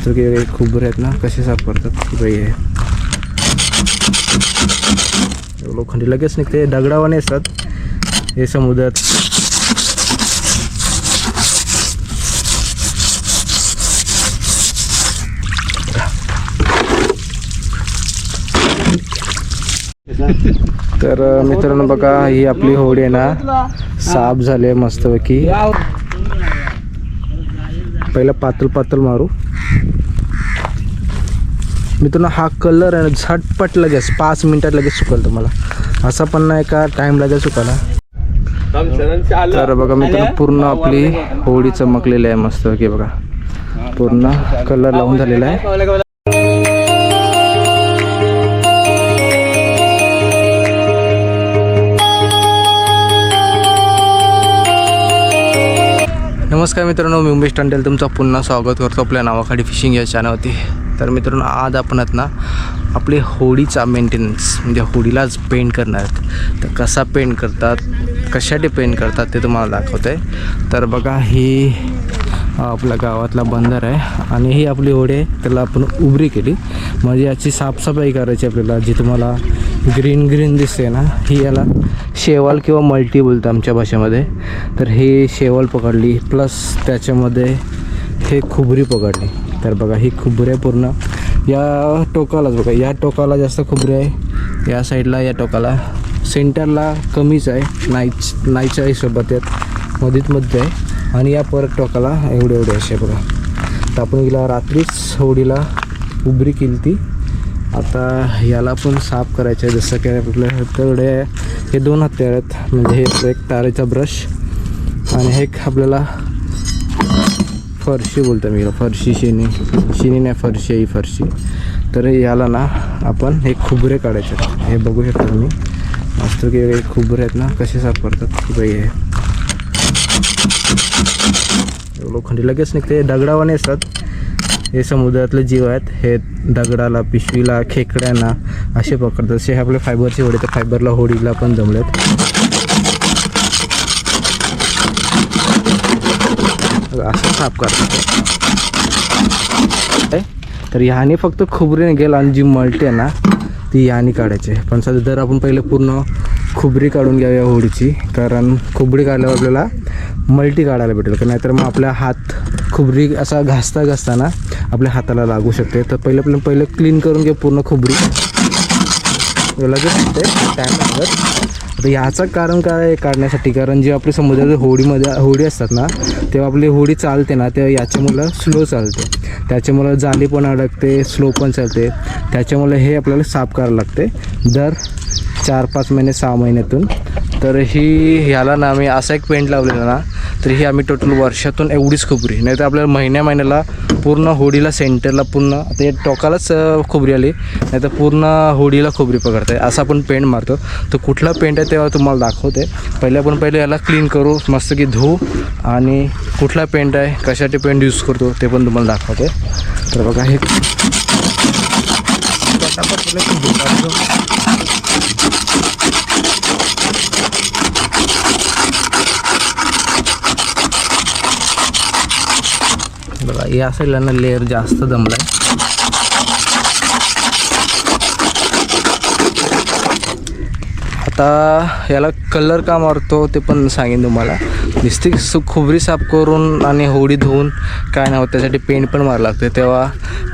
मस्त की खुबरे आहेत ना कसे साफ करतात की बाई आहे. लोखंडी लगेच निघते. दगडावाने असतात. हे समुद्रात. तर मित्रांनो बघा ही आपली होडी आहे ना साफ झाली आहे मस्तपैकी. पहिला पातळ पातळ मारू. मित्रांनो हा कलर आहे ना झटपट लगेच पाच मिनिटात लगेच सुकल तुम्हाला. असा पण नाही का टाइम लागेल सुकायला. तर बघा मित्रांनो पूर्ण आपली होळी चमकलेली आहे मस्त की बघा. पूर्ण कलर लावून झालेला आहे. नमस्कार मित्रांनो मी उमेश टंडेल तुमचं पुन्हा स्वागत करतो आपल्या नावाखाली फिशिंग या चॅनलवरती तर मित्रांनो आज आपण आहेत ना आपली होडीचा मेंटेनन्स म्हणजे होडीलाच पेंट करणार आहेत. तर कसा पेंट करतात कशासाठी पेंट करतात ते तुम्हाला दाखवत आहे तर बघा ही आपला गावातला बंदर आहे आणि ही आपली होडी आहे त्याला आपण उबरी केली. म्हणजे याची साफसफाई करायची आपल्याला जी तुम्हाला ग्रीन ग्रीन दिसते ना ही याला शेवाल किंवा मल्टी बोलतं आमच्या भाषेमध्ये. तर ही शेवाल पकडली प्लस त्याच्यामध्ये हे खुबरी पकडली. तर बघा ही खुबरी आहे पूर्ण. या टोकालाच बघा या टोकाला जास्त खोबरे आहे. या साईडला या टोकाला. सेंटरला कमीच आहे नाईच नाईच्या हिशोबात आहेत मधीत मध्ये आहे. आणि या परत टोकाला एवढे एवढे असे बघा. तर आपण गेला रात्रीच होडीला उबरी केली ती आता याला पण साफ करायचं आहे जसं की आपल्या हत्याकडे हे दोन हत्यार आहेत. म्हणजे हे एक तारेचा ब्रश आणि हे एक आपल्याला फरशी बोलतो मी फरशी शेणी. शेणी नाही फरशी आहे ही फरशी. तर याला ना आपण हे खुबरे काढायचे. हे बघू शकता तुम्ही. मस्त की हे खुबरे आहेत ना कसे साफ करतात की बाई हे लोखंडी लगेच निघते. दगडावाने असतात. हे समुद्रातले जीव आहेत. हे दगडाला पिशवीला खेकड्यांना असे पकडतात. असे हे आपले फायबरचे होडी तर फायबरला होडीला पण जमलेत. असं साफ करतात काय? तर ह्याने फक्त खोबरीने निघेल आणि जी मल्टी आहे ना ती ह्याने काढायची आहे. पण सध्या जर आपण पहिले पूर्ण खुबरी काढून घ्यावी या होडीची कारण खुबरी काढल्यावर आपल्याला मल्टी काढायला भेटेल का नाहीतर मग आपल्या हात खुबरी असा घासता घासताना आपल्या हाताला लागू शकते तर पहिले आपल्याला पहिले क्लीन करून घ्या पूर्ण खुबरी लगेच होते टाईम तर आता याचं कारण काय आहे काढण्यासाठी? कारण जे आपली समुद्रात होडीमध्ये होडी असतात ना तेव्हा आपली होडी चालते ना तेव्हा याच्यामुळं स्लो चालते. त्याच्यामुळं जाली पण अडकते स्लो पण चालते. त्याच्यामुळे हे आपल्याला साफ करावं लागते. दर चार पाच महिने सहा महिन्यातून. तर ही ह्याला ना आम्ही असा एक पेंट लावलेला ना तर ही आम्ही टोटल वर्षातून एवढीच खोबरी. नाही तर आपल्याला महिन्या महिन्याला पूर्ण होडीला सेंटरला पूर्ण आता या टोकालाच खोबरी आली नाही तर पूर्ण होडीला खोबरी पकडते असं आपण पेंट मारतो. तर कुठला पेंट आहे तेव्हा तुम्हाला दाखवते. पहिले आपण पहिले याला क्लीन करू मस्त की धुवू आणि कुठला पेंट आहे कशासाठी पेंट यूज करतो ते पण तुम्हाला दाखवते. तर बघा हे पटापट पहिले खूप धुतात. बघा या साईडला ना लेअर जास्त जमलाय. आता याला कलर का मारतो ते पण सांगेन तुम्हाला. नुसती सु खुबरी साफ करून आणि होडी धुवून काय नाही होत त्यासाठी पेंट पण मारावं लागते तेव्हा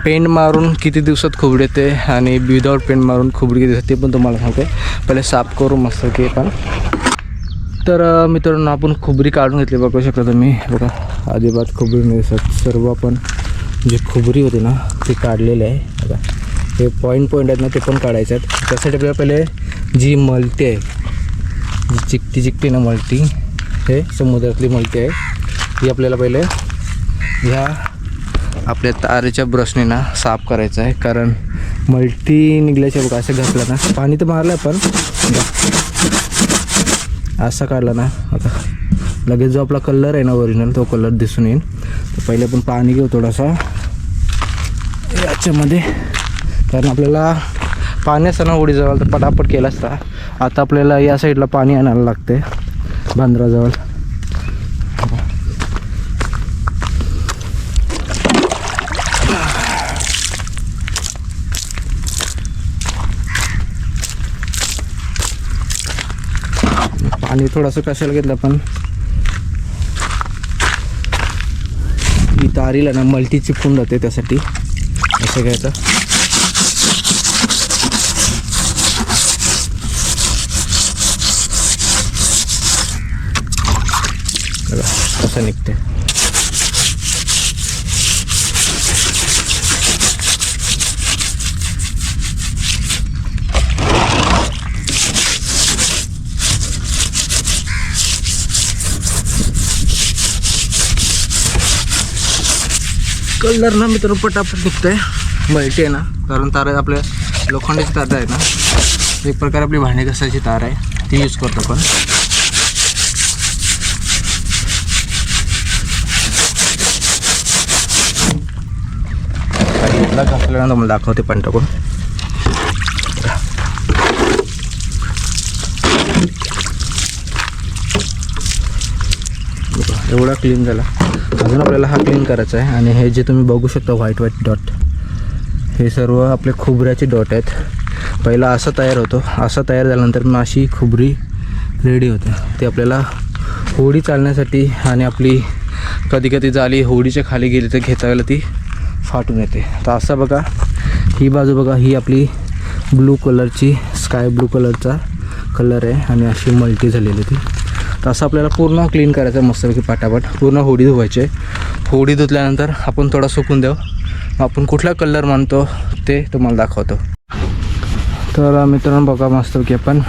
पेंट मारून किती दिवसात खुबडी येते आणि विदाऊट पेंट मारून खुबडी किती दिवसात ते पण तुम्हाला सांगते पहिले साफ करू मस्त की पण. तर मित्रांनो आपण खुबरी काढून घेतली बघू शकता तुम्ही. बघा अजिबात खोबरी मिळतात सर्व आपण जी खुबरी होती ना ती काढलेली आहे. बघा हे पॉईंट पॉईंट आहेत ना ते पण काढायचे आहेत. त्यासाठी आपल्याला पहिले जी मलती आहे जी चिकटी चिकटी ना मलती हे समुद्रातली मलती आहे. ती आपल्याला पहिले ह्या आपल्या तारेच्या ब्रशने ना साफ करायचं आहे. कारण मल्टी निघल्याच्या बघा असं घातलं ना पाणी तर मारलं आहे पण असा काढला ना आता लगेच जो आपला कलर आहे ना ओरिजिनल तो कलर दिसून येईल. तर पहिले आपण पाणी घेऊ थोडासा. याच्यामध्ये. कारण आपल्याला पाणी असताना उडीजवळ तर पटापट केला असता. आता आपल्याला या साईडला पाणी आणायला लागते बांद्राजवळ. आणि थोडंसं कशाला घेतलं पण. ही तारीला ना मल्टी चिपकून जाते त्यासाठी. असं घ्यायचं असं निघते कलर ना मित्र पटापट निघतंय. मल्टी आहे ना? कारण तार आपल्या लोखंडाची तार आहे ना? एक प्रकारे आपली भांडे घासायची तार आहे. ती यूज करतो आपण. घासल्यानंतर मला दाखवते पण टाकून बघा, एवढा क्लीन झाला. अजून आपल्याला हा क्लीन करायचा आहे आणि हे जे तुम्ही बघू शकता व्हाईट व्हाईट डॉट हे सर्व आपले खोबऱ्याचे डॉट आहेत. पहिला असा तयार होतो. असा तयार झाल्यानंतर मग अशी खोबरी रेडी होते. ते आपल्याला होडी चालण्यासाठी आणि आपली कधी कधी जाली होडीच्या खाली गेली तर घेता वेळेला ती फाटून येते. तर असं बघा ही बाजू बघा ही आपली ब्लू कलरची स्काय ब्लू कलरचा कलर आहे आणि अशी मल्टी झालेली ती. तर असं आपल्याला पूर्ण क्लीन करायचं आहे मस्तपैकी पाटापाट. पूर्ण होडी धुवायची आहे. होडी धुतल्यानंतर आपण थोडा सुकून देऊ. आपण कुठला कलर मानतो ते तुम्हाला दाखवतो. तर मित्रांनो बघा मस्तपैकी आपण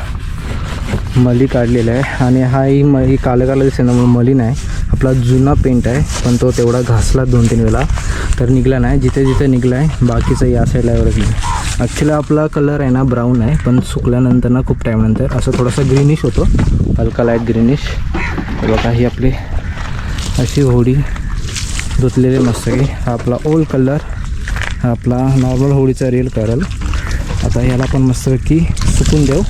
मली काढलेला आहे. आणि हा ही म ही कालं कालं दिसते ना म्हणून मली नाही. आपला जुना पेंट आहे पण तो तेवढा घासला दोन तीन वेळा. तर निघला नाही. जिथे जिथे निघला आहे बाकीचं या साईडला एवढंच नाही. ॲक्च्युली आपला कलर आहे ना ब्राऊन आहे पण सुकल्यानंतर ना खूप टाईमनंतर असं थोडासा ग्रीनिश होतो. हलका लाइट ग्रीनिश बघा ही आपली अशी होडी धुतलेली मस्त की हा आपला ओल्ड कलर हा आपला नॉर्मल होडीचा रिअल कलर आता ह्याला पण मस्तपैकी सुकून देऊ.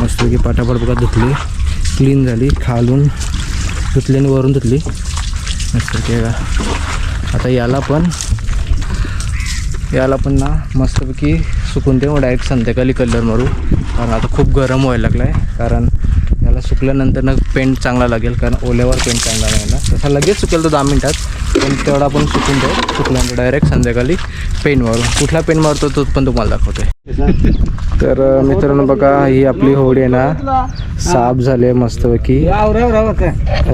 मस्तपैकी पाटापाट बघा धुतली क्लीन झाली खालून धुतली आणि वरून धुतली. मस्तपैकी आता याला पण याला पण ना मस्तपैकी सुकून देऊ. डायरेक्ट संध्याकाळी कलर मारू. कारण आता खूप गरम व्हायला लागला आहे कारण याला सुकल्यानंतर ना पेंट चांगला लागेल. कारण ओल्यावर पेंट चांगला नाही ना. तसा लगेच सुकेल तो दहा मिनटात. पण तेवढा आपण सुकून देऊ सुकल्यानंतर डायरेक्ट संध्याकाळी पेन मारू कुठला पेन मारतो तो पण तुम्हाला दाखवतोय. तर मित्रांनो बघा ही आपली होडी आहे ना. साफ झाली आहे मस्तपैकी.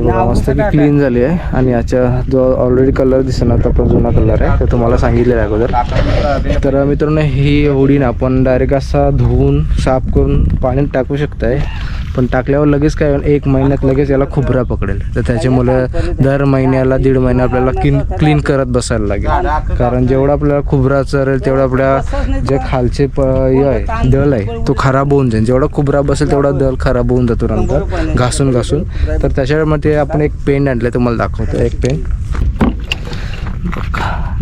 मस्तपैकी क्लीन झाली आहे. आणि याच्या जो ऑलरेडी कलर दिसतो ना तो जुना कलर आहे. तर तुम्हाला सांगितलेला आहे अगोदर. तर मित्रांनो ही होडी ना आपण डायरेक्ट असा धुवून साफ करून पाण्यात टाकू शकताय. पण टाकल्यावर लगेच काय एक महिन्यात लगेच याला खुबरा पकडेल. तर त्याच्यामुळे दर महिन्याला दीड महिना आपल्याला क्लीन क्लीन करत बसायला लागेल. कारण जेवढा आपल्याला खुबरा चरेल तेवढा आपल्या जे खालचे प हे आहे दल आहे तो खराब होऊन जाईल. जेवढा खुबरा बसेल तेवढा दल खराब होऊन जातो नंतर घासून घासून. तर त्याच्यामध्ये आपण एक पेंट आणलं तुम्हाला दाखवतो. एक पेंट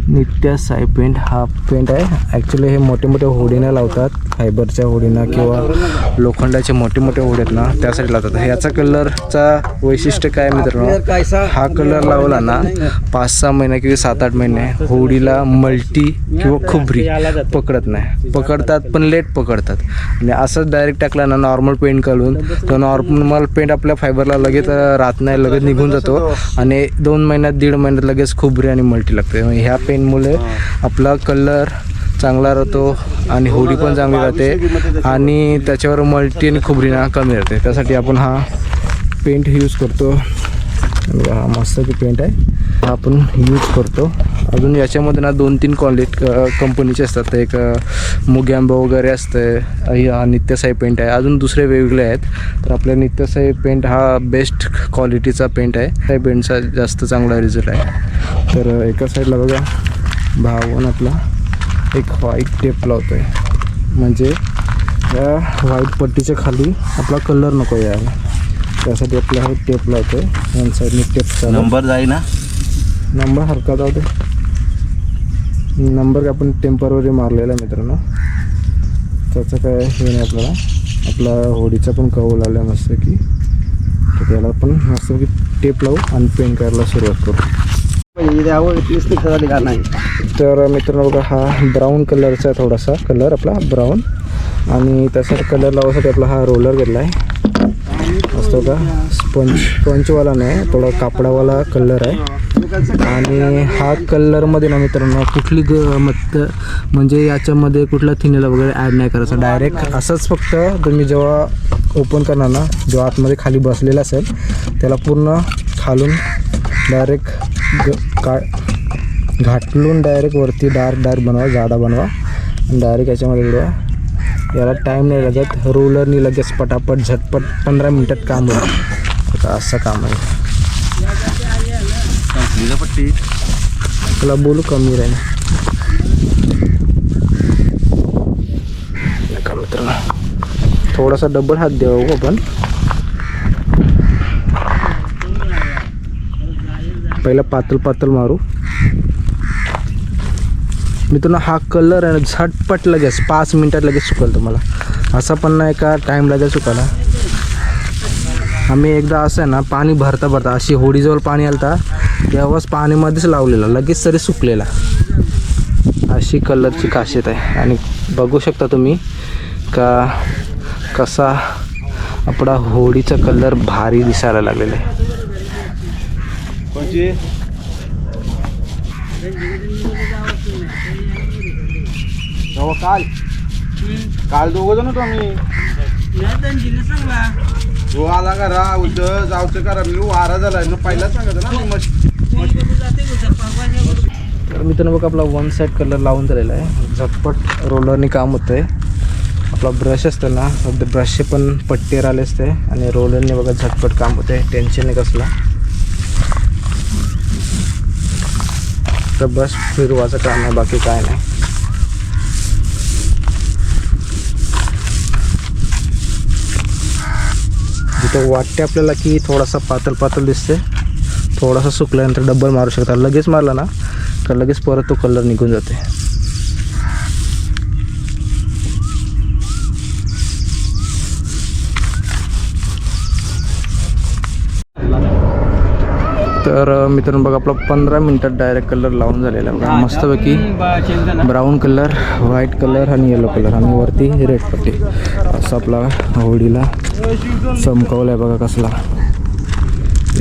नित्या साई पेंट हा पेंट आहे. ॲक्च्युली हे मोठे मोठे होडीनं लावतात. फायबरच्या होडीनं किंवा लोखंडाचे मोठे मोठे होडी आहेत ना त्यासाठी लावतात. ह्याचा कलरचा वैशिष्ट्य काय मित्रांनो? हा कलर लावला ना पाच सहा महिने किंवा सात आठ महिने होडीला मल्टी किंवा खुबरी पकडत नाही. पकडतात पण लेट पकडतात. आणि असंच डायरेक्ट टाकला ना नॉर्मल पेंट काढून तो नॉर्मल पेंट आपल्या फायबरला लगेच राहत नाही लगेच निघून जातो. आणि दोन महिन्यात दीड महिन्यात लगेच खुबरी आणि मल्टी लागते. ह्या पेंटमुळे आपला कलर चांगला राहतो आणि होडी पण चांगली राहते. आणि त्याच्यावर मल्टी आणि खोबरीना कमी राहते. त्यासाठी आपण हा पेंट यूज करतो. हा मस्त पेंट आहे. हा आपण यूज करतो. अजून याच्यामध्ये ना दोन तीन क्वालिटी कंपनीचे असतात. एक मुगॅम्बो वगैरे असतं हा नित्यसाई पेंट आहे. अजून दुसरे वेगवेगळे आहेत. तर आपल्या नित्यसाई पेंट हा बेस्ट क्वालिटीचा पेंट आहे. त्या पेंटचा जास्त चांगला रिझल्ट आहे. तर एका साईडला बघा. भावन आपला एक व्हाईट टेप लावतो आहे म्हणजे या व्हाईट पट्टीच्या खाली आपला कलर नको यायला. त्यासाठी आपला हे टेप लावतो आहे वन साईडने टेप चालू. नंबर जाई ना. नंबर हरकत जाऊ दे. नंबर आपण टेंपररी मारलेला आहे मित्रांनो. त्याचं काय हे नाही आपल्याला. आपला होडीचा पण लावला आहे मस्त की. तर त्याला पण मस्त की टेप लावू आणि पेंट करायला सुरुवात करू. तर मित्रांनो बघा हा ब्राऊन कलरचा आहे थोडासा कलर आपला ब्राऊन आणि त्यासाठी कलर लावायसाठी आपला हा रोलर घेतला आहे असतो का स्पंच स्पंचवाला नाही थोडा कापडावाला कलर आहे. आणि हा कलरमध्ये ना मित्रांनो कुठली ग मत म्हणजे याच्यामध्ये कुठला थिनेला वगैरे ॲड नाही करायचं. डायरेक्ट असंच फक्त तुम्ही जेव्हा ओपन करणार ना जेव्हा आतमध्ये खाली बसलेला असेल त्याला पूर्ण खालून डायरेक्ट ग का घाटलून डायरेक्ट वरती डार्क डार्क बनवा जाडा बनवा. डायरेक्ट याच्यामध्ये उडवा याला टाईम नाही लागत. रोलरनी लगेच पटापट झटपट पंधरा मिनटात काम होईल. असं काम आहे. पट्टी तुला बोलू कमी राहील. मित्रांनो. थोडासा डबल हात द्यावा हो आपण. पहिला पातळ पातळ मारू. मित्रांनो हा कलर आहे झटपट लगेच पाच मिनटात लगेच सुकल तुम्हाला. असा पण नाही का टाईम लागेल सुकायला आम्ही एकदा असं आहे ना पाणी भरता भरता अशी होडीजवळ पाणी आलता तेव्हाच पाणीमध्येच लावलेला लगेच तरी सुकलेला. अशी कलरची खासियत आहे. आणि बघू शकता तुम्ही का कसा आपला होडीचा कलर भारी दिसायला लागलेला आहे. म्हणजे कोणची तेव्हा काल काल दोघं जण होतो आम्ही. तो आला करा रा उद्या जावचं करा. मी वारा झालाय. ना पहिलाच सांगायचं ना मग तर मित्रांनो बघा आपला वन साईड कलर लावून झालेला आहे. झटपट रोलरने काम होतं आहे आपला ब्रश असतं ना ब्रशचे पण पट्टे आले असते. आणि रोलरने बघा झटपट काम होते टेन्शन नाही कसला. तर बस फिरवाचं काम आहे बाकी काय नाही. जिथं वाटते आपल्याला की थोडासा पातळ पातळ दिसते थोडासा सुकल्यानंतर डब्बल मारू शकता. लगेच मारला ना तर लगेच परत तो कलर निघून जाते तर मित्रांनो बघा आपला पंधरा मिनटात डायरेक्ट कलर लावून झालेला आहे बघा. मस्तपैकी ब्राऊन कलर व्हाईट कलर आणि येलो कलर आणि वरती रेड पट्टी. असं आपला होडीला चमकवलं आहे बघा कसला.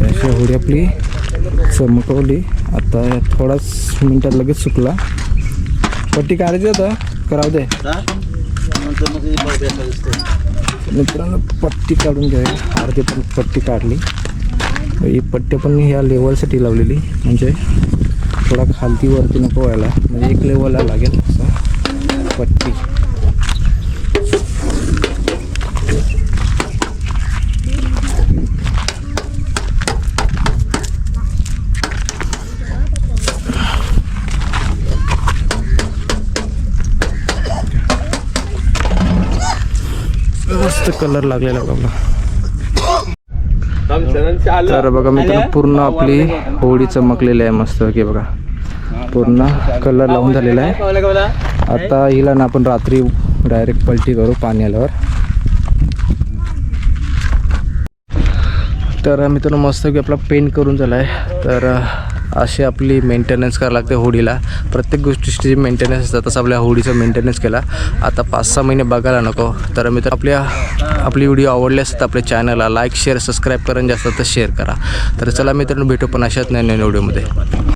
अशी होडी आपली चमकवली. आता थोडाच मिनटात लगेच सुकला. पट्टी काढायची आता. कराव दे. मित्रांनो पट्टी काढून घ्या. अर्धी पण पट्टी काढली. ही पट्टे पण ह्या लेवलसाठी लावलेली. म्हणजे थोडा खालती वरती नको व्हायला. म्हणजे एक लेवलला लागेल असं. पट्टी. मस्त कलर लागलेला बघा. तर बघा मित्रांनो पूर्ण आपली होडी चमकलेली आहे मस्त की बघा. पूर्ण कलर लावून झालेला आहे. आता हिला ना आपण रात्री डायरेक्ट पलटी करू पाणी आल्यावर. तर मित्रांनो मस्त की आपला पेंट करून झाला आहे तर अशी आपली मेंटेनन्स करावं लागते होडीला. प्रत्येक गोष्टीची जी मेंटेनन्स असतात तसं आपल्या होडीचं मेंटेनन्स केला. आता पाच सहा महिने बघायला नको. तर मित्र आपल्या आपली व्हिडिओ आवडली असतात आपल्या चॅनलला लाईक शेअर सबस्क्राईब करा जास्त तर शेअर करा. तर चला मित्रांनो भेटू पण अशाच नाही नवीन व्हिडिओमध्ये